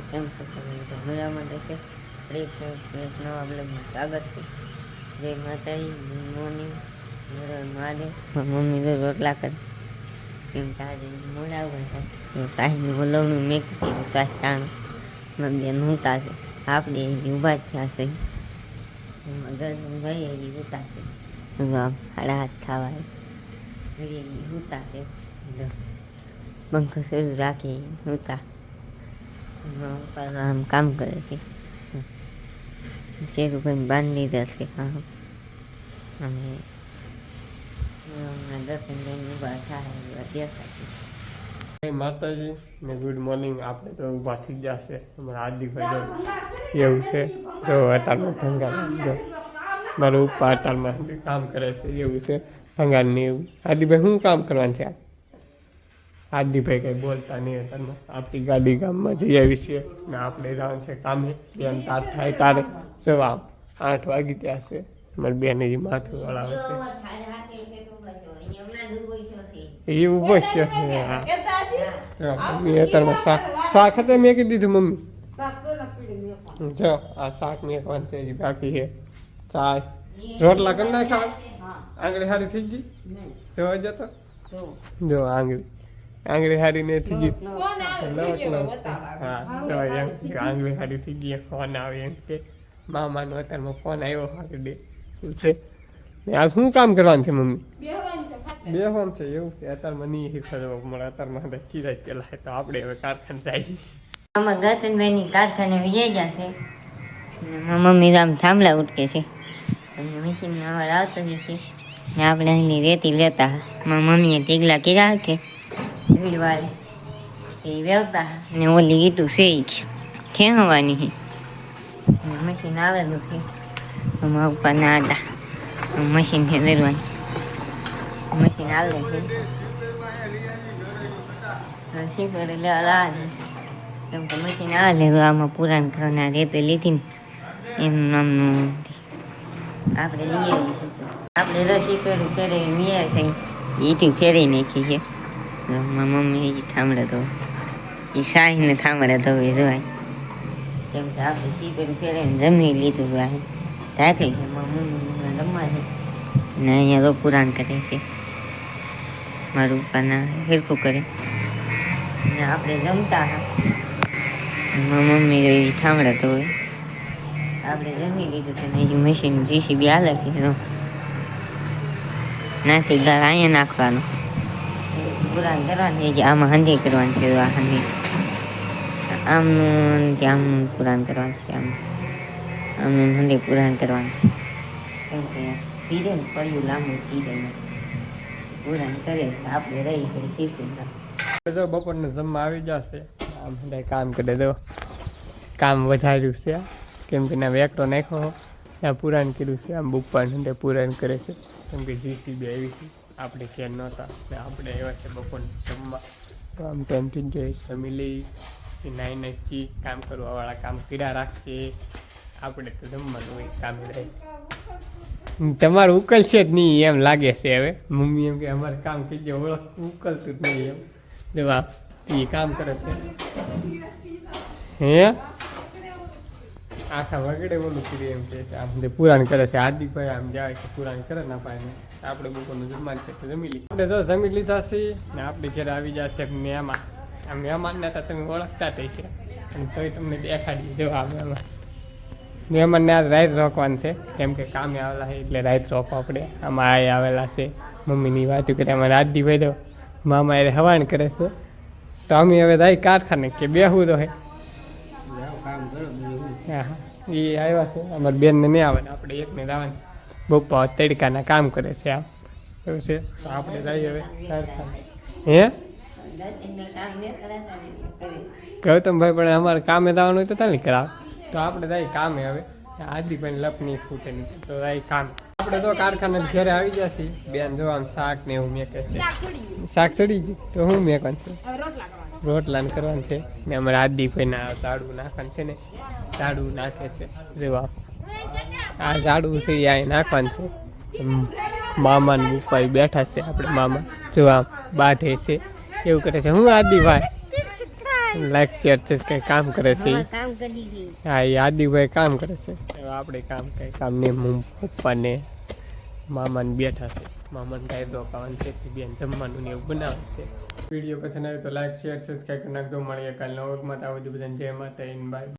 કેમ છો. તમે મજામાં રહેશે એક નવા બ્લોગમાં સ્વાગત છે. જય માતાજી ગુડ મોર્નિંગ મહાદેવ. મમ્મી તો રોટલા કરે. કેમ કે આજે મોડા ઊભા થાય સાહેબની બોલવણી મેં કીધું સાહેબ મારી બેન ઊંચા છે આપણે ઊભા જ થયા છે. ઘરનું ભાઈ હજી ઉતા છે. સાડા હાથ થવા હજી ઉતા છે. પંખો શરૂ રાખે ઊતા ઉપર આમ કામ કરે છે શેરુભાઈ બાંધી દીધા છે કામ અને માતાજી, ને ગુડ મોર્નિંગ આપણે તો ઊભા થઈ જશે અમારા જો એવું છે. જો અતારમાં ભંગાર જો. મારું ઉપા અતારમાં કામ કરે છે. એવું છે. ભંગારની એવું. આદિભાઈ શું કામ કરવાનું છે? આદિભાઈ કંઈ બોલતા નહીં અતારમાં આપણી ગાડી ગામમાં જઈ આવી છે ને આપણે જવાનું છે કામે. બેન તાર થાય તારે. સવા આઠ વાગી ત્યાં છે. મારી બેન હજી માથું વળાવે છે. એ ઊભો છે. મમ્મી અત્યારમાં શાક શાક હતા મેં કીધું દીધું મમ્મી. જો આ શાક મેકવાનું છે હજી બાકી છે. ચાય. રોટલા કરી નાખ્યા? આંગળી સારી થઈ ગઈ? જોવા જતો? જો આંગળી. આંગળી હારી ને થઈ ગઈ. હા જો એમ આંગળી હારી થઈ ગઈ ફોન આવે એમ કે મામાનો અત્યારમાં ફોન આવ્યો હારી દે શું છે? ને આ શું કામ કરવાનું છે મમ્મી? બેહવાનું છે એવું છે. અત્યારમાં નહીં ફરવા મળે અત્યારમાં કીધા જ પેલા તો આપણે હવે કારખાને જઈએ. આમાં ગતનભાઈની કારખાને વિજય જશે મમ્મી આમ થાંભલા ઉટકે છે. તમને મશીન અવાર આવતો જ છે ને આપણે અહીંની રેતી લેતા. મારા મમ્મીએ ટીગલા કર્યા કે વીડવાળે એ વ્યવતા ને ઓલી ગીતું છે ઈ ખેંચવાની છે મશીન આવેલું છે. અમારા ઉપર ના હતા મશીન ખેંચવાની મશીન આવે છે. શીખર એટલે લાવે કેમ કે મશીન આવે એટલે આમાં પુરાણ કરવાના રેપે લીધી ને. એનું નામનું આપણે લઈએ આપણે રસી કરી ફેરી મીએ છે એથી ફેરી નાખી છે. મારા મમ્મી થાંભળે તો. એ સાહીને થાંભળે તો એ જોવાય. કેમ કે આપણે શીકરી ફેરીને જમી લીધું આ ત્યાંથી મમ્મી રમવા છે. ને અહીંયા તો પુરાણ કરે છે. મારું પપ્પાના હેરખું કરે. ને આપણે જમતા મારા મમ્મી તો એ થાંભળતો હોય. આપણે જમી લીધું છે ને હજી મશીન જીસીબી હાલે કે નાખી અહીંયા નાખવાનો. પુરાણ કરવાની છે, આમાં હંધી કરવાની છે આ હંધી. આમનું ને આમનું પુરાણ કરવાનું છે આમ આમનું. હંધી પુરાણ કરવાનું છે. કેમ કે ધીરે ને પડ્યું, લાંબુ ધીરે પુરાણ કરે આપણે રહી કરી જો બપોરને જમવા આવી જશે. આમ બધા કામ કરે દો કામ વધાર્યું છે. કેમ કે ના વેકરો નાખ્યો, ત્યાં પુરાણ કર્યું છે. આમ બુપ્પાને પુરાણ કરે છે. કેમ કે જીસીબી આવી છે. આપણે ઘેર નહોતા એટલે આપણે એવા છે બપોરને જમવા. તો આમ ટેન્શન જોઈએ જમી નાઈ નાખી કામ કરવાવાળા કામ કર્યા રાખશે આપણે તો જમવાનું હોય, કામ રહે. તમારું ઉકલશે જ નહીં એમ લાગે છે હવે. મમ્મી એમ કે અમારે કામ જાય ઓળખ ઉકલતું જ નહીં એમ. જવાબ એ કામ કરે છે. હે? આખા વગડે ઓલું કરીએ એમ કે આમ જે પુરાણ કરે છે હાર્દિકભાઈ આમ જાય છે પુરાણ કરે ના પાય આપણે બપોરનું જમવાનું છે જમી લઈએ. આપણે તો જમી લીધા છે ને આપણે ઘરે આવી જશે મહેમાન આ મહેમાનને તો તમે ઓળખતા થઈ છે અને તોય તમને દેખાડી જો આ મહેમાન મહેમાનને આ રાત રોકવાનું છે. કેમ કે કામે આવેલા છે એટલે રાઈત રોકવા પડે. આમાં આ આવેલા છે. મમ્મીની વાતો કરી અમારે આદિભાઈ તો મામા એ હવાણ કરે છે. તો અમે હવે રાઈ કારખાને કે બેહું તો હે. હા એ આવ્યા છે. અમારી બેનને નહીં આવે આપણે એકને લાવવાની બપ્પા તડકાના કામ કરે છે આમ. એવું છે. તો આપણે જઈએ હવે. હે? ગૌતમભાઈ પણ અમારે કામે જવાનું હોય તો તાલી કરાવ. તો આપણે જાય કામે હવે. આદિભાઈ પણ લપની ફૂટે નથી તો જાય કામ. આપણે તો કારખાને ઘરે આવી જશે બેન જો આમ શાક ને એવું મેકે છે. શાક સડી ગયું. તો હું મેકવાનું છે? રોટલા ને કરવાનું છે. ને અમારે આદિભાઈ ના ઝાડું નાખવાનું છે ને ઝાડું નાખે છે. જો આ ઝાડું છે અહીં નાખવાનું છે. હમ, મામા ને ઉપર બેઠા છે આપણે મામા. જો આમ બાંધે છે. એવું કરે છે. હું આદિભાઈ લાઈક શેર છે કંઈ કામ કરે છે કામ કરી હા એ આદિભાઈ કામ કરે છે. હવે આપણે કામ કંઈ કામ ને પપ્પાને મામાને બેઠા છે. મામાને કાંઈ દો ખાવાનું છે તે બેન જમવાનું ને એવું બનાવે છે. વીડિયો પસંદ આવ્યો તો લાઈક શેર સબસ્ક્રાઈબ કરી નાખજો. મળીએ કાલના વર્ગમાં ત્યાં સુધી બધાને જય માતા બાય